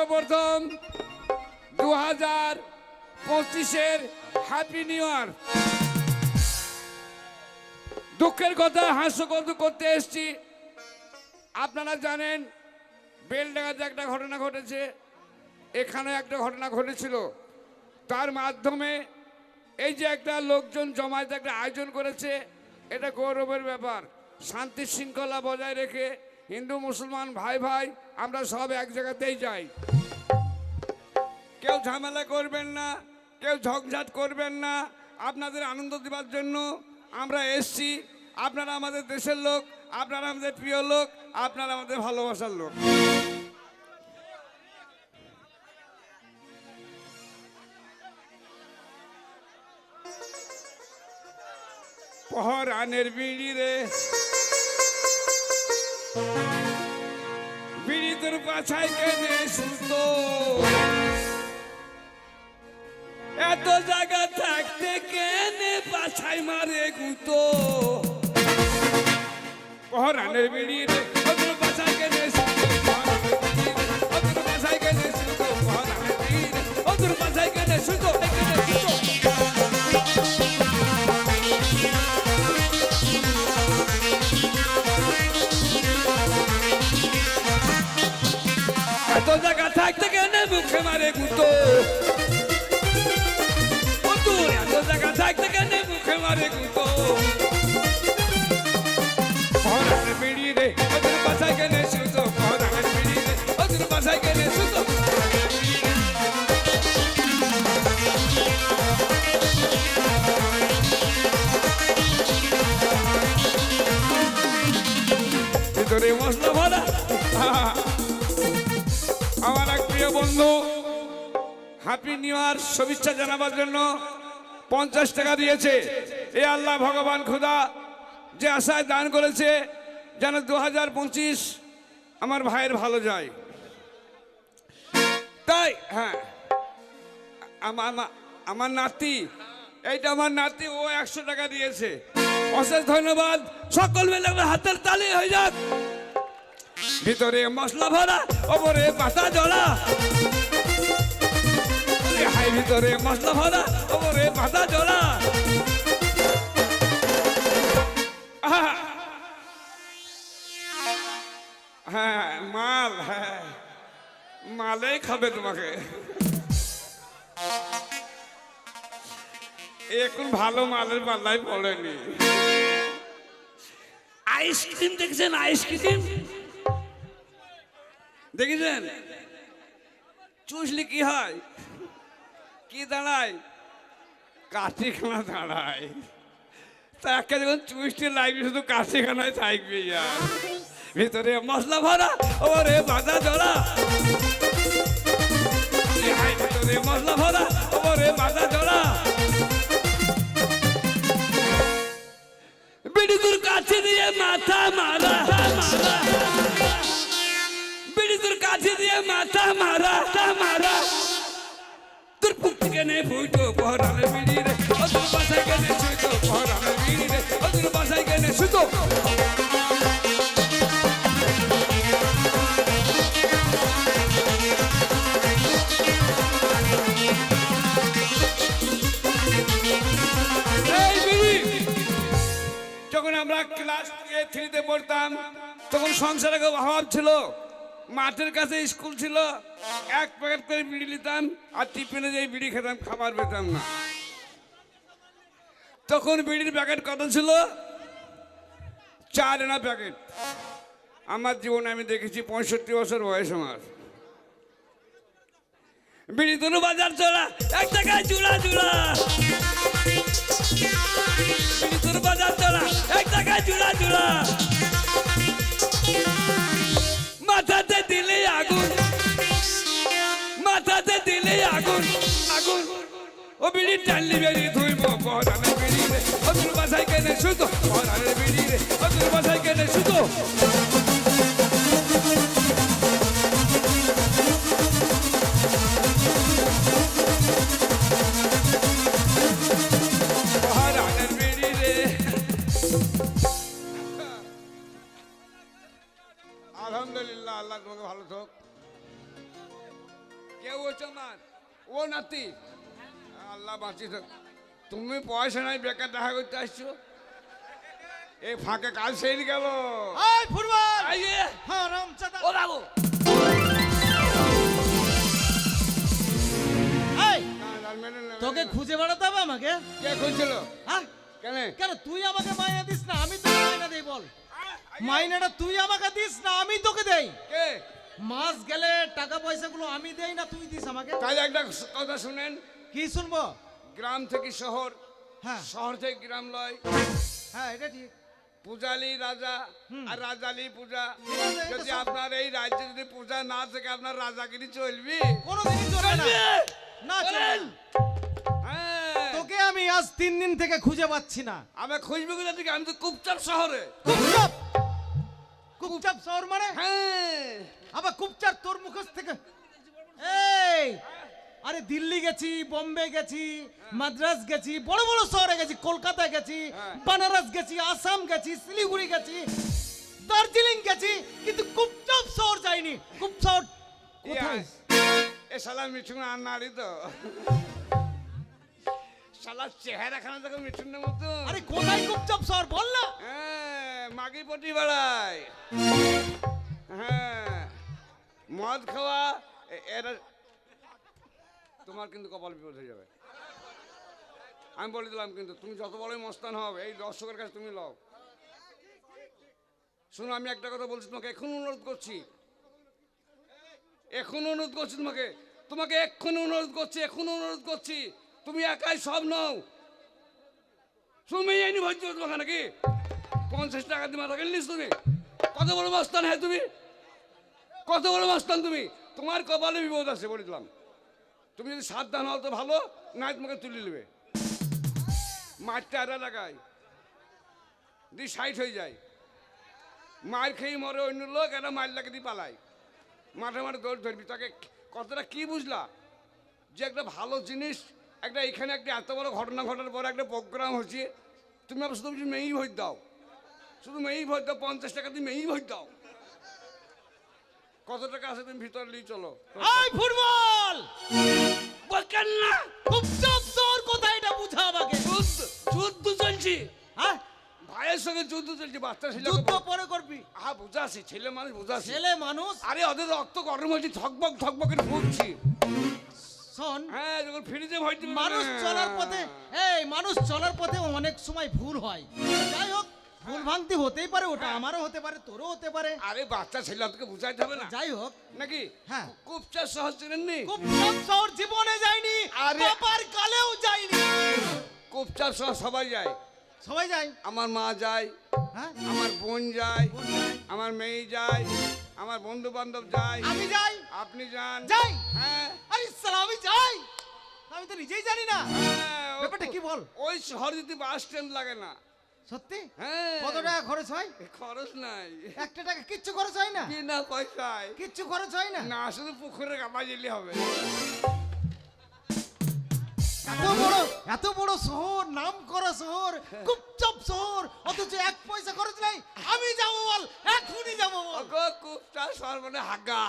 সর্বপ্রথম দু হাজার পঁচিশের হ্যাপি নিউ ইয়ার দুঃখের কথা, হাস্যকর করতে এসছি। আপনারা জানেন, বেলডাঙ্গাতে একটা ঘটনা ঘটেছে। এখানে একটা ঘটনা ঘটেছিল। তার মাধ্যমে এই যে একটা লোকজন জমায়েত একটা আয়োজন করেছে, এটা গৌরবের ব্যাপার। শান্তি শৃঙ্খলা বজায় রেখে হিন্দু, মুসলমান, ভাই ভাই, আমরা সব এক জায়গাতেই যাই। কেউ ঝামেলা করবেন না, কেউ ঝগঝাট করবেন না। আপনাদের আনন্দ দেওয়ার জন্য আমরা এসছি। আপনারা আমাদের দেশের লোক, আপনারা আমাদের প্রিয় লোক, আপনারা আমাদের ভালোবাসার লোক। পহরানের বিড়ি রে। বিড়ি তোর কেনে সুতো এত জায়গা থাকতে কেনে পাছাই মারে গুতো। পহরানের বিড়ি রে ও তোর পাছায় কেনে সুতো পহরানের বিড়ি রে, ও কেনে সুতো পহরানের বিড়ি রে, ও তোর পাছায় কেনে সুতো মুখে মারে গুতো তোর এত জায়গা থাকতে কেন মুখে মারে গুতো বন্ধু হ্যাপি নিউ ইয়ার শুভেচ্ছা জানাবার জন্য পঞ্চাশ টাকা দিয়েছে। এ আল্লাহ ভগবান খুদা, যে আশায় দান করেছে, যেন দু হাজার পঁচিশ আমার ভাইয়ের ভালো যায়। তাই হ্যাঁ আমার- আমার নাতি, এইটা আমার নাতি, ও একশো টাকা দিয়েছে। অশেষ ধন্যবাদ, সকল মিলে হাতের তালি হয়ে যাক। ভিতরে মশলা ভরা, ওপরে পাতা জলা হাই, ভিতরে মশলা ভরা, ওপরে পাতা জলা হ্যাঁ মাল হ্যাঁ। মালেই খাবে তোমাকে। এখন ভালো মালের পাল্লাই পড়েনি। আইসক্রিম দেখছেন? আইসক্রিম? দেখেছেন? চুষলে কি হয়? কি দাঁড়ায়? কাঠিখানা দাঁড়ায়। তা একটা যখন চুষটি লাগবে শুধু কাঠিখানায় থাকবে ভিতরে মশলা ভরা, ওরে বাঁধা জড়া। ভিতরে মশলা ভরা, ওরে বাঁধা জড়া। বিড়িগুর কাছে দিয়ে মাথা মারা। কাছে দিয়ে মাথা মারা মারা। তোর পুক থেকে নে ফুটো পহরালে বিড়ি রে। ও তোর বাসায় গেলে সুতো পহরালে বিড়ি রে। ও তোর বাসায় গেলে সুতো যখন আমরা ক্লাস থ্রিতে পড়তাম, তখন সংসারে খুব অভাব ছিল। মাঠের কাছে স্কুল ছিল, এক প্যাকেট করে বিড়ি নিতাম, আর টিফিনে যেই বিড়ি খেতাম, খাবার পেতাম না। তখন বিড়ির প্যাকেট কত ছিল? চার আনা প্যাকেট আমার জীবনে আমি দেখেছি, পঁয়ষট্টি বছর বয়স আমার। বিড়ি দুটো বাজার চলা এক টাকায় চুলা চুলা তোর বাজার চলা এক টাকায় চুলা চুলা ও বিড়ি টালি বেরি ধুইব পহরানের বিড়ি রে ও তোর বাসায় কেনে শুধু পহরানের বিড়ি রে ও তোর বাসায় কেনে শুধু বাঁচি তুমি পয়সা নাই বেকার দেখা করতে আসছো? এই ফাঁকে কাজ সেরে গেল। ফুটবল! হ্যাঁ রামচাঁদা ও বাবু। তোকে খুঁজে বেড়াতে হবে আমাকে। কে খুঁজছিল? হ্যাঁ? কেন? কেন তুই আমাকে মাইনে দিস না আমি তোকে মাইনে দেই বল। মাইনেটা তুই আমাকে দিস না আমি তোকে দেই। কে? মাস গেলে টাকা পয়সাগুলো আমি দেই না তুই দিস আমাকে। তাহলে একটা কথা শুনেন। কি শুনব? গ্রাম থেকে শহর হ্যাঁ। শহর থেকে গ্রাম লয়। হ্যাঁ এটা ঠিক। পূজালি রাজা আর রাজালি পূজা। যদি আপনার এই রাজ্যে যদি পূজা না থাকে আপনার রাজাগিরি চলবে। কোনোদিনই চলবে না। না না। হ্যাঁ। তোকে আমি আজ তিন দিন থেকে খুঁজে পাচ্ছি না। আমি খুঁজবো কোথা থেকে? আমি তো কুপচাপ শহরে। কুপচাপ? কুপচাপ শহর মানে? হ্যাঁ। আবার কুপচাপ তোর মুখোশ থেকে আরে দিল্লি গেছি বোম্বে গেছি মাদ্রাস গেছি বড় বড় শহরে গেছি কলকাতা গেছি হ্যাঁ। বানারস গেছি আসাম গেছি শিলিগুড়ি গেছি দার্জিলিং গেছি কিন্তু কুপচাপ শহর যাইনি। কুপ শহর কোথায়? এ শালা মিঠুন আর নারী তো। শালা চেহারা খানা দেখো মিঠুনের মতো। আরে কোথায় কুপচাপ শহর? বল না। হ্যাঁ মাগি পটি বেড়ায় হ্যাঁ মদ খাওয়া এরা তোমার কিন্তু কপাল বিপদ হয়ে যাবে। আমি বলে দিলাম কিন্তু, তুমি যত বড়ই মস্তান হও, এই দর্শকের কাছে তুমি লও। শোনো, আমি একটা কথা বলছি তোমাকে, এখন অনুরোধ করছি। এখন অনুরোধ করছি তোমাকে। তোমাকে এক্ষুনি অনুরোধ করছি, এখন অনুরোধ করছি। তুমি একাই সব নও। তুমি যাইনি ভর্তি ওখানে নাকি? পঞ্চাশ টাকা দিয়ে মাথা গেলিস তুমি। কত বড় মস্তান হ্যাঁ তুমি? কত বড় মস্তান তুমি? তোমার কপালে বিপদ আছে বলে দিলাম। তুমি যদি সাবধান হও তো ভালো না তোমাকে তুলে নেবে। মাঠটা আরা লাগায়। দি সাইড হয়ে যায়, মার খেয়ে মরে অন্য লোক, এরা মার লাগে দিয়ে পালায়। মাঠে মাঠে দৌড় ধরবি। তাকে কতটা কি বুঝলা? যে একটা ভালো জিনিস, একটা এখানে একটা এত বড় ঘটনা ঘটার পর একটা প্রোগ্রাম হচ্ছে, তুমি আবার শুধু মেয়েই ভোট দাও। শুধু মেয়েই ভোট দাও, পঞ্চাশ টাকা দিয়ে মেয়েই ভোট দাও। কত টাকা আছে তুমি ভিতর নিয়ে চলো। এই ফুটবল! বলছেন না কুপচাপ শহর কোথায় এটা বুঝা আমাকে? যুদ্ধ যুদ্ধ চলছে হ্যাঁ? ভাইয়ের সঙ্গে যুদ্ধ চলছে বাচ্চা ছেলে যুদ্ধ পরে করবি। হ্যাঁ বুঝাছি ছেলে মানুষ বুঝাছি। ছেলে মানুষ? আরে ওদের রক্ত গরম হয়েছে থকবক থকবক করে ফুটছি শোন হ্যাঁ যখন ফ্রিজে ভয় মানুষ চলার পথে এই মানুষ চলার পথে অনেক সময় ভুল হয়। যাই হোক ভুল ভাঙতি হতেই পারে ওটা আমারও হতে পারে তোরও হতে পারে। আরে বাচ্চা ছেলে তোকে বুঝাইতে হবে না। যাই হোক নাকি? হ্যাঁ। কুপচার সহজ চিনেননি? কুপচাপ শহর জীবনে যায়নি আরে- বাবার কালেও যায়নি কুপচার সহ সবাই যায়। সবাই যায়? আমার মা যায় হ্যাঁ? আমার বোন যায় আমার মেয়ে যায় আমার বন্ধু বান্ধব যায়। আমি যাই। আপনি যান। যাই? হ্যাঁ। আরে সালাম আমি যাই। আমি তো নিজেই জানি না। হ্যাঁ, ব্যাপারটা কি বল? ওই শহর যদি বাস স্ট্যান্ড লাগে না সত্যি? হ্যাঁ। কত টাকা খরচ হয়? খরচ নাই। একটা টাকা কিচ্ছু খরচ হয় না? বিনা পয়সায়। কিচ্ছু খরচ হয় না? না শুধু পুকুরে গাবা জেলে হবে। এত বড় এত বড় শহর নাম করা শহর কুপচাপ শহর অথচ এক পয়সা খরচ নাই। আমি যাব বল এখনই যাব বল। ওগো কুপচার শহর মানে হাগা।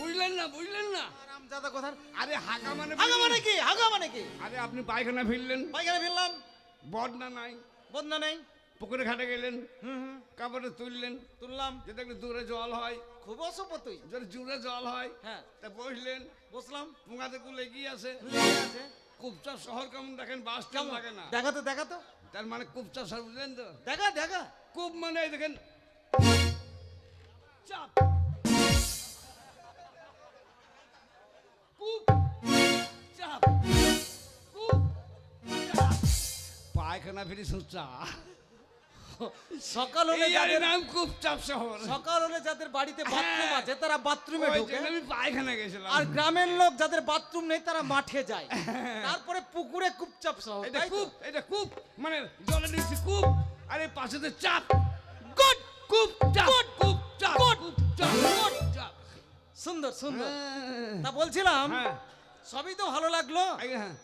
বুঝলেন না বুঝলেন না? রামজাদা কথার আরে হাগা মানে আগা মানে কি? আগা মানে কি? আরে আপনি পায়খানা ফিরলেন। পাইখানে ফেললাম বদনা নাই। বদনা নেই। পুকুরে ঘাটে গেলেন। কাপড়ে তুললেন। তুললাম। যেটা একটু দূরে জল হয়। খুব অসভ্য তুই যদি জুড়ে জল হয় হ্যাঁ। তা বসলেন। বসলাম। মুখাতে কুলে গিয়ে আছে? আছে? কুপচার শহর কেমন দেখেন? বাস স্ট্যান্ড লাগে না। দেখা তো দেখা তো তার মানে কুপচার শহর বুঝলেন তো? দেখা দেখা। কূপ মানে দেখেন। চাপ। পায়খানা ফিরে সুচা সকাল হলে যাদের নাম কূপ চাপ শহর। সকাল হলে যাদের বাড়িতে বাথরুম হ্যাঁ। আছে তারা বাথরুমে ঢোকে। আমি পায়খানা গেছিলাম। আর গ্রামের লোক যাদের বাথরুম নেই তারা মাঠে যায়। তারপরে পুকুরে কুপচাপ শহর এটা? কূপ এটা কূপ মানে জলে দিচ্ছি কূপ আরে পাশে তো চাপ। গুড কূপ চাপ কূপ চাপ চাপ কূপ চাপ। সুন্দর সুন্দর। হ্যাঁ। তা বলছিলাম হ্যাঁ। সবই তো ভালো লাগল। হ্যাঁ।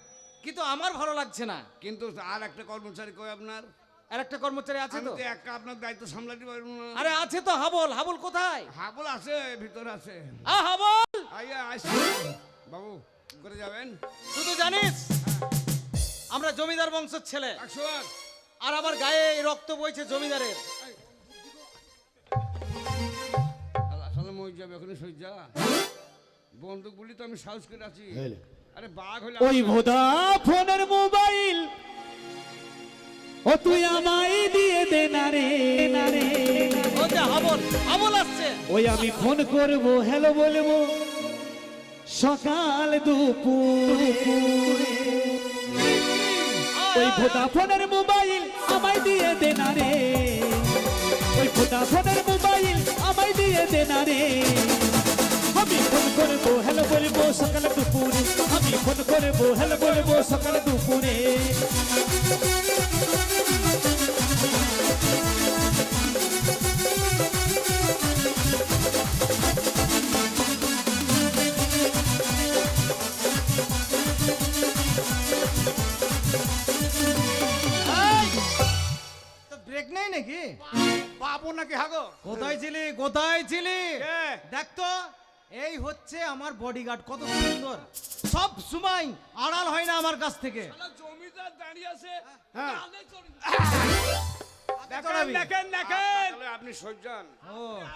কিন্তু আমার ভালো লাগছে না। কিন্তু আর একটা কর্মচারী কই আপনার? আর একটা কর্মচারী আছে তো? একা আপনার দায়িত্ব সামলাতে পারব না। আরে আছে তো হাবল। হাবল কোথায়? হাবল আছে ভিতরে আছে। আ হাবল! আইয়া আসছি বাবু করে যাবেন? তুই তো জানিস আমরা জমিদার বংশের ছেলে। আর আমার গায়ে রক্ত বইছে জমিদারের। আসলে মই যাবে এখনই সজ্জা বন্দুক গুলি তো আমি সাহস করে আছি। আরে বাঘ হলে ওই ভোদা ফোনের মোবাইল ও তুই আমায় দিয়ে দে না রে। না রে ও যে হাবল হাবল আসছে। ওই আমি ফোন করব হ্যালো বলব সকাল দুপুর। ওই ভোদা ফোনের মোবাইল আমায় দিয়ে দে না রে। ওই ভোদা ফোনের মোবাইল আমায় দিয়ে দে না রে। ফোন করব হ্যালো বলব সকাল দুপুরে। আমি ফোন করব হ্যালো বলব সকাল দুপুরে। তো ব্রেক নেই নাকি? পাবো নাকি হাগো? কোথায় ছিলি? কোথায় ছিলি? কে? এই হচ্ছে আমার বডিগার্ড কত সুন্দর। সব সময় আড়াল হয় না আমার কাছ থেকে। জমিদার দাঁড়িয়ে আছে হ্যাঁ। দেখেন দেখেন। দেখেন আপনি সজ্জান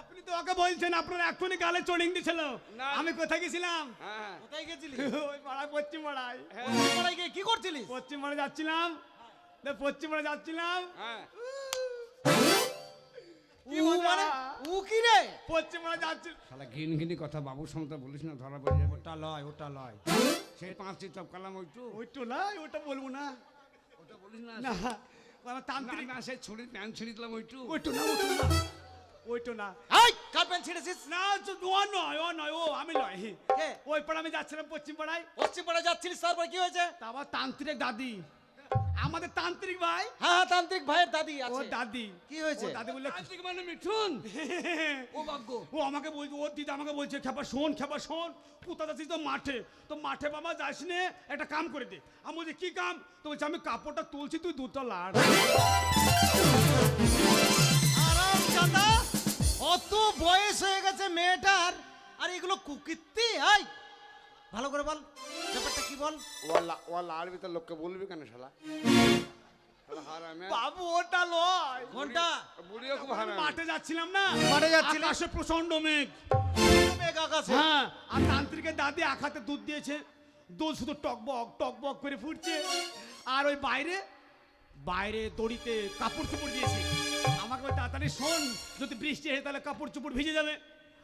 আপনি তো ওকে বলছেন আপনার এক্ষুনি গালে চড়িং দিছিল। আমি কোথায় গেছিলাম? হ্যাঁ। কোথায় গেছিলি? ওই পাড়ায় পশ্চিম পাড়ায় পাড়ায় গিয়ে কি করছিলিস? পশ্চিম পাড়ায় যাচ্ছিলাম। তো পশ্চিম পাড়ায় যাচ্ছিলাম। হ্যাঁ। কি? মানে উ কি রে? পশ্চিম পাড়ায় যাচ্ছি। শালা ঘিন ঘিনি কথা বাবুর সমতা বলিস না ধরা পড়ে যাবে। ওটা লয় ওটা লয়। সেই পাঁচটি টপ কালাম ওইটু। ওইটু না ওটা বলব না। ওটা বলিস না না আমার তান্ত্রিক না সেই ছুরি প্যান্ট ছিঁড়ে দিলাম ওইটু। ওইটু না ওইটু না ওইটু না। এই কার্পেন ছিঁড়েছিস? না ও নয় ও নয় ও আমি নয়? ওই পাড়া আমি যাচ্ছিলাম পশ্চিম পাড়ায় পশ্চিম পাড়ায় যাচ্ছিলিস তারপর কি হয়েছে? তারপর তান্ত্রিক দাদি। আমাদের তান্ত্রিক ভাই? হ্যাঁ তান্ত্রিক ভাইয়ের দাদি ও আছে। দাদি। কি হয়েছে? দাদি বললে আজকে মানে মিঠুন? ও ভাগ্য ও আমাকে বলছে ওর দিদি আমাকে বলছে খেপা শোন খেপা শোন কোথা যাচ্ছিস তো মাঠে। তো মাঠে বাবা যাস নে একটা কাম করে দে। আমি বলছি কি কাম? তো বলছে আমি কাপড়টা তুলছি তুই দুধটা লাড়। আরাম দাদা অত বয়স হয়ে গেছে মেয়েটার আর এগুলো কুকিত্তি আই ভালো করে বল। কি বল? ওয়াল্লা ওয়াল্লা আর ভিতর লোককে বলবি কেন শালা? বাবু ওটা লয়। কোনটা বুড়িও খুব আমি মাঠে যাচ্ছিলাম না? মাঠে প্রচণ্ড মেঘ। মেঘ আকাশে। হ্যাঁ আর তান্ত্রিকের দাদি এক হাতে দুধ দিয়েছে। দুধ শুধু টকবক টকবক করে ফুটছে। আর ওই বাইরে বাইরে দড়িতে কাপড় চোপড় দিয়েছে। আমাকে তাড়াতাড়ি শোন যদি বৃষ্টি হয় তাহলে কাপড় চোপড় ভিজে যাবে।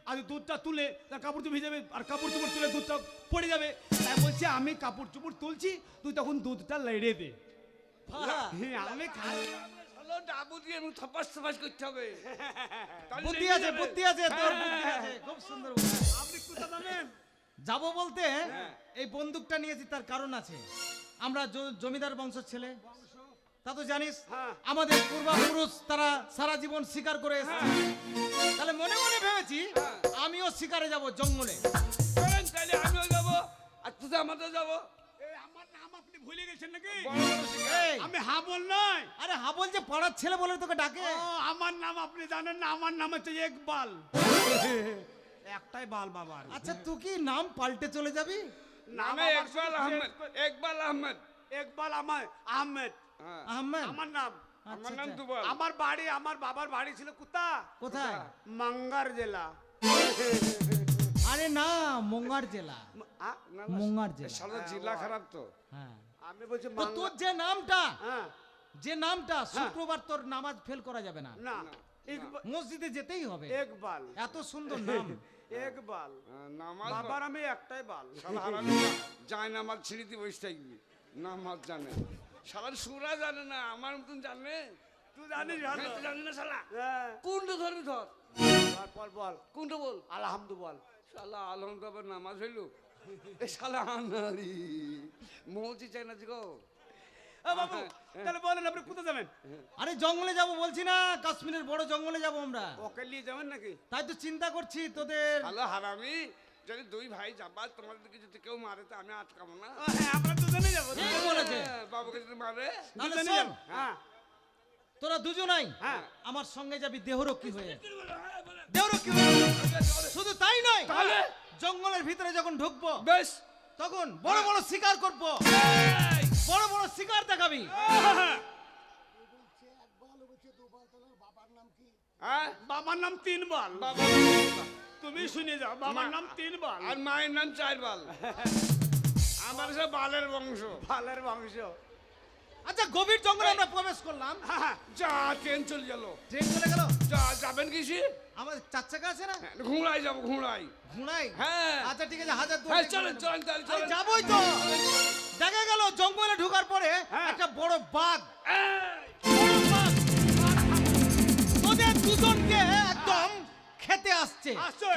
আর দুধটা তুলে তাহলে কাপড় চোপড় যাবে আর কাপড় চোপড় তুলে দুধটা পড়ে যাবে। তাই বলছে আমি কাপড় চোপড় তুলছি তুই তখন দুধটা লেড়ে দে। হ্যাঁ, আমি খাই। বুদ্ধি আছে বুদ্ধি আছে তোর বুদ্ধি আছে। খুব সুন্দর আপনি কোথা যাবেন যাব বলতে হ্যাঁ। এই বন্দুকটা নিয়েছি তার কারণ আছে। আমরা জমিদার বংশের ছেলে। তা তো জানিস হ্যাঁ। আমাদের পূর্বপুরুষ তারা সারা জীবন শিকার করে এসেছে। তাহলে মনে মনে ভেবেছি হ্যাঁ। আমিও শিকারে যাব জঙ্গলে। তাহলে আমিও যাব আর তুই আমাদের যাব। আমার নাম আপনি ভুলে গেছেন নাকি? আমি হাবল নয় আরে হাবল যে পাড়ার ছেলে বলে তোকে ডাকে। আমার নাম আপনি জানেন না আমার নাম হচ্ছে একবাল একটাই বাল বাবার। আচ্ছা তুই কি নাম পাল্টে চলে যাবি? নামে একবাল আহমেদ। একবাল আহমেদ। একবাল আমার আহমেদ। হ্যাঁ আহমেদ আমার নাম। আমার আচ্ছা, নাম আচ্ছা। দুবাল আমার বাড়ি আমার বাবার বাড়ি ছিল কোথা কোথায়? মাঙ্গার জেলা। আরে না মোঙ্গার জেলা। ম- আ? না, না, জেলা। খারাপ তো। হ্যাঁ। আমি বলছি তোর যে নামটা হ্যাঁ। যে নামটা শুক্রবার তোর নামাজ ফেল করা যাবে না। না। মসজিদে যেতেই হবে। একবাল। এত সুন্দর নাম। একবাল। হ্যাঁ, নামাজ বাবার আমি একটাই বাল। শালা হারামি। না যায় নামাজ ছিঁড়ে দিয়ে বসে থাকবি নামাজ জানে। শালার সুরা জানে না আমার মতন জানে? তুই জানিস ভালো। হ্যাঁ, জানি না শালা? হ্যাঁ। কোনটা ধরবি ধর। বল, বল। কোনটা বল। আলহামদু বল। শালা আলম তো আবার নামাজ হইল। এ শালা আনারি মৌজি চাই না গো বাবু তাহলে বলেন আপনি কোথায় যাবেন? আরে জঙ্গলে যাব বলছি না কাশ্মীরের বড় জঙ্গলে যাব আমরা। ওকে নিয়ে যাবেন নাকি? তাই তো চিন্তা করছি তোদের হারামি। যদি দুই ভাই যাবা তোমাদেরকে যদি কেউ মারে তো আমি আটকাবো না। হ্যাঁ আমরা দুজনে যাব। হ্যাঁ, বাবুকে যদি মারে। যাব। হ্যাঁ। তোরা দুজনাই হ্যাঁ। আমার সঙ্গে যাবি দেহরক্ষী হয়ে। দেহরক্ষী হয়ে। শুধু তাই নয় তাহলে? জঙ্গলের ভিতরে যখন ঢুকবো বেশ। তখন বড় বড় শিকার করব। বড় বড় শিকার দেখাবি। হ্যাঁ। বাবার নাম তিন বাল বাবা তুমি শুনে যাও। বাবার নাম তিন বাল। আর মায়ের নাম চার বাল। আমার সব বালের বংশ। বালের বংশ। আচ্ছা গভীর জঙ্গলে আমরা প্রবেশ করলাম। হ্যাঁ, যা ট্রেন চলে গেল। ট্রেন চলে গেল? যা যাবেন কিসি আমাদের চার চাকা আছে না? ঘুমড়াই যাব ঘুমড়াই ঘুনাই হ্যাঁ। আচ্ছা ঠিক আছে হাজার হ্যাঁ চলেন চলেন তাহলে চলেন। যাবোই তো। দেখা গেল জঙ্গলে ঢোকার পরে হ্যাঁ। একটা বড় বাঘ। খেতে আসছে। আসছো।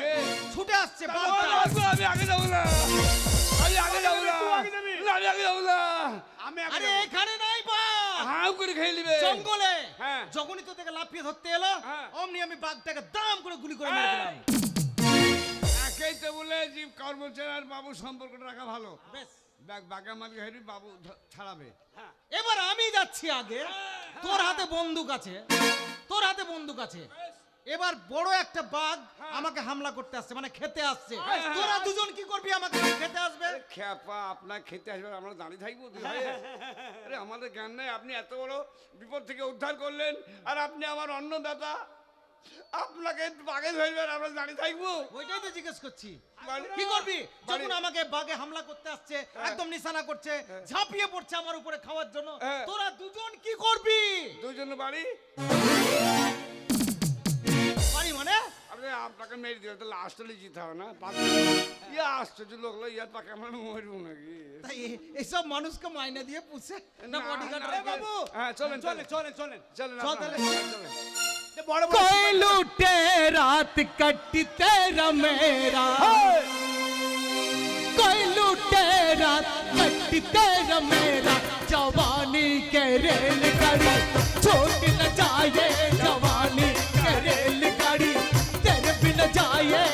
ছুটে আসছে আমি আগে যাব না। আমি আগে যাব না। আমি আগে যাব না। আমি আরে এখানে নাই বাঘ। হাউ করে খেয়ে নিবে। জঙ্গলে। হ্যাঁ। যখনই তো লাফিয়ে ধরতে এলো হ্যাঁ। অমনি আমি বাঘটাকে দাম করে গুলি করে মেরে দিলাম একেই তো বলে জীব কর্মচারী আর বাবু সম্পর্কটা রাখা ভালো। বেশ। মালিক হেরি বাবু ছাড়াবে। এবার আমি যাচ্ছি আগে। তোর হাতে বন্দুক আছে। তোর হাতে বন্দুক আছে। এবার বড় একটা বাঘ আমাকে হামলা করতে আসছে মানে খেতে আসছে। তোরা দুজন কি করবি আমাকে? খেতে আসবে? খেপা আপনার খেতে আসবে আমরা দাঁড়িয়ে থাকব আরে আমাদের জ্ঞান নেই আপনি এত বড় বিপদ থেকে উদ্ধার করলেন আর আপনি আমার অন্নদাতা। আপনাকে বাগে ধরবেন আমরা দাঁড়িয়ে থাকব। ওইটাই তো জিজ্ঞেস করছি। কি করবি? যখন আমাকে বাঘে হামলা করতে আসছে একদম নিশানা করছে ঝাঁপিয়ে পড়ছে আমার উপরে খাওয়ার জন্য। হ্যাঁ। তোরা দুজন কি করবি? দুজন বাড়ি? মানে আপনি আপনাকে মেরে দিবে তাহলে আসলে জিতে হবে না ইয়ে আশ্চর্য লোকলো ইয়ার পাকে আমরা মরবো নাকি তাই এ- এইসব মানুষকে মাইনে দিয়ে পুষে না না, বডিগার্ড না, রাখে? বাবু। হ্যাঁ চলেন চলেন চলেন চলেন চলেন চলেন চল আপনারা, তাহলে। চলেন এ বড় বড় कोई लूटे रात कटी तेरा मेरा कोई लूटे रात कटी तेरा मेरा जवानी के रेल गाड़ी छोट न जाए जवानी के रेल गाड़ी तेरे बिन जाए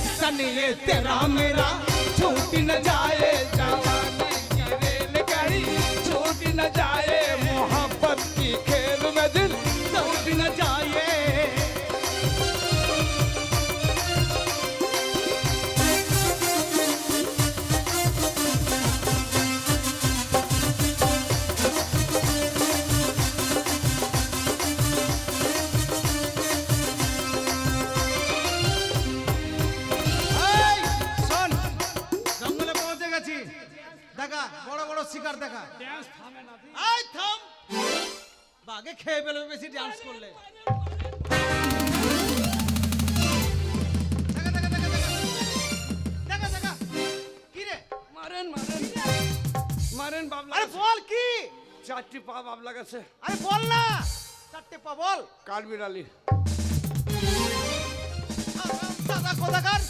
कनेक्शन ये तेरा मेरा छूट न जाए जवानी শিকার দেখা। আই থাম বাগে খেয়ে ফেলবে বেশি ডান্স করলে। মারেন মারেন। মারেন বাবলা আরে বল কি? চারটি পা বাবলা গেছে আরে বল না। চারটে পা বল। কাঠ বিড়ালি দাদা কোথাকার?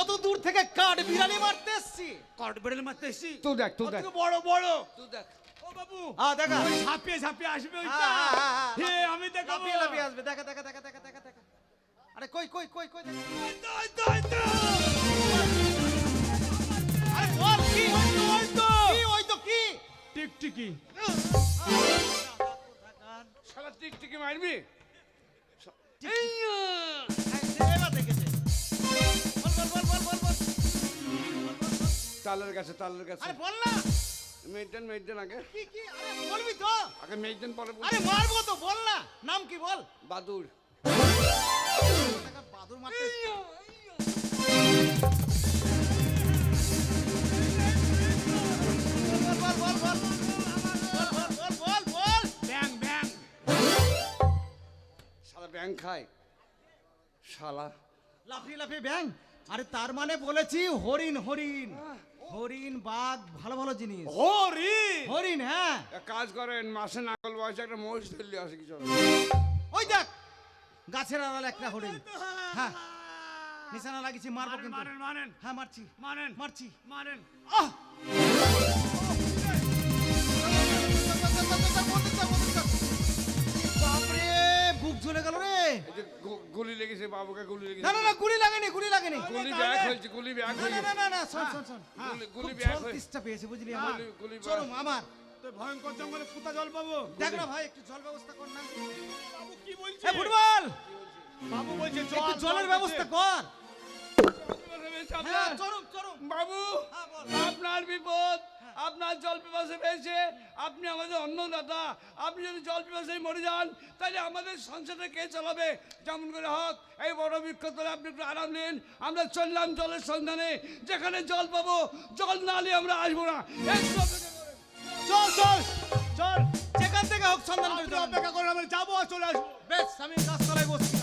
অত দূর থেকে কাঠ বিড়ালি মারতে এসছি। কট বেড়েল মারতে এসছি। তুই দেখ তুই দেখ। বড় বড়। তুই দেখ। ও বাবু আ দেখা। ওই ঝাঁপিয়ে ঝাঁপিয়ে আসবে ওইটা। হ্যাঁ, হ্যাঁ, হ্যাঁ, হে আমি দেখাবো। লাফিয়ে লাফিয়ে আসবে। দেখা দেখা দেখা দেখা দেখা দেখা। আরে কই কই কই কই দেখা। ওই তো, ওই তো, ওই তো। আরে বল কি ওই তো, কি ওই তো কি? টিকটিকি। শালা টিকটিকি মারবি? এবার তালের কাছে তালের কাছে। আরে বল না। মেজদান মেজদান আগে। কি কি? আরে বলবি তো। আগে মেজদান পরে আরে মারবো তো বল না। নাম কি বল? বাদুর বাদুর মারতে বল বল বল বল ব্যাং ব্যাং। খায়। শালা। লাফিয়ে লাফিয়ে ব্যাং। আরে তার মানে বলেছি হরিণ হরিণ। হরিণ বাঘ ভালো ভালো জিনিস। হরি হরিণ হ্যাঁ। এক কাজ করেন মাসে নাকল বয়সে একটা মহিষ ধরলে আসে কিছু ওই দেখ গাছের আড়ালে একটা হরিণ। হ্যাঁ। নিশানা লাগিয়েছি মারবো কিন্তু। মারেন মারেন। হ্যাঁ মারছি। মারেন। মারছি। মারেন। আহ! বাপরে বুক জ্বলে গেল রে। গুলি লেগেছে বাবুকে গুলি লেগেছে। না না না গুলি লাগেনি গুলি লাগেনি। গুলি ব্যাগ হয়েছে গুলি ব্যাগ হয়েছে। না না না শোন শোন শোন। গুলি গুলি ব্যাগ জল হয়েছে তেষ্টা পেয়েছে বুঝলি আমার। গুলি- গুলি চরম আমার। তো ভয়ঙ্কর জঙ্গলে ফুটা জল পাবো। দেখ না ভাই একটু জল ব্যবস্থা কর না। বাবু কি বলছে? এ ফুটবল! বাবু বলছে একটু জলের ব্যবস্থা কর। হ্যাঁ চরম চরম বাবু হ্যাঁ, আপনার বিপদ। আপনার জল পিপাসে পেয়েছে আপনি আমাদের অন্নদাতা আপনি যদি জল পিপাসায় মরে যান তাহলে আমাদের সংসারটা কে চালাবে যেমন করে হোক এই বড় বৃক্ষ তলে আপনি একটু আরাম নিন আমরা চললাম জলের সন্ধানে যেখানে জল পাবো জল না নিয়ে আমরা আসব না। চল চল চল যেখান থেকে হোক সন্ধান করে। অপেক্ষা করেন আমরা যাব আর চলে আসব বেশ আমি গাছতলায় বসছি